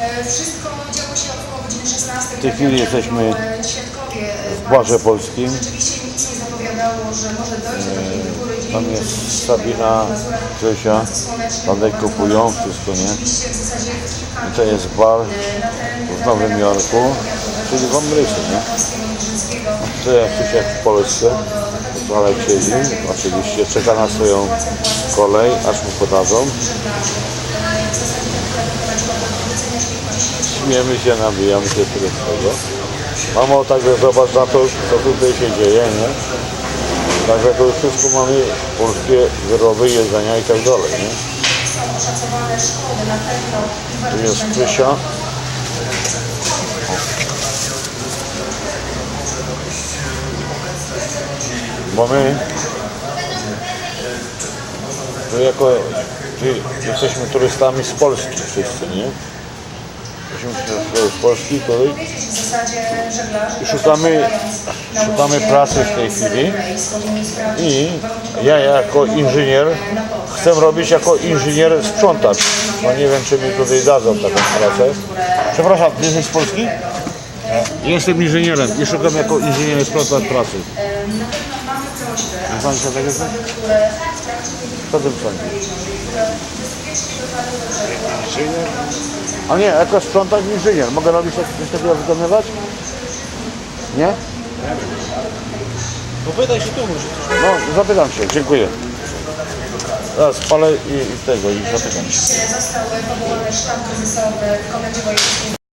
E, Wszystko działo się około godziny 16. W tej chwili jesteśmy e, świadkowie e, w barze polskim. Rzeczywiście nic nie zapowiadało, że może dojść do takiej dzień. Tam jest Sabina, Grzesia, Tadek kupują, wszystko, nie? I to jest bar w Nowym Jorku, czyli w Ameryce, nie? To jak coś jak w Polsce, ale siedzi, oczywiście czeka na swoją kolej, aż mu podadzą. Śmiemy się, nabijamy się tego. Mamo, także zobacz na to, co tutaj się dzieje, nie? Także to już wszystko mamy polskie wyroby, jedzenia i tak dalej, nie? Tu jest Krysia. Bo my jako jesteśmy turystami z Polski wszyscy, nie? Jesteśmy z Polski i szukamy, szukamy pracy w tej chwili i ja jako inżynier chcę robić jako inżynier sprzątacz. No nie wiem, czy mi tutaj dadzą taką pracę. Przepraszam, ty jesteś z Polski? Jestem inżynierem i szukam jako inżynier sprzątacz pracy. mamy prośbę, które w trakcie Co tym sądzisz? Inżynier? A nie, jako sprzątacz inżynier. Mogę robić coś takiego wykonywać? Nie? Popytaj się tu może. No, zapytam się, dziękuję. Teraz palę i, i tego, i zapytam się. został powołany sztab kryzysowy w Komendzie Wojewódzkiej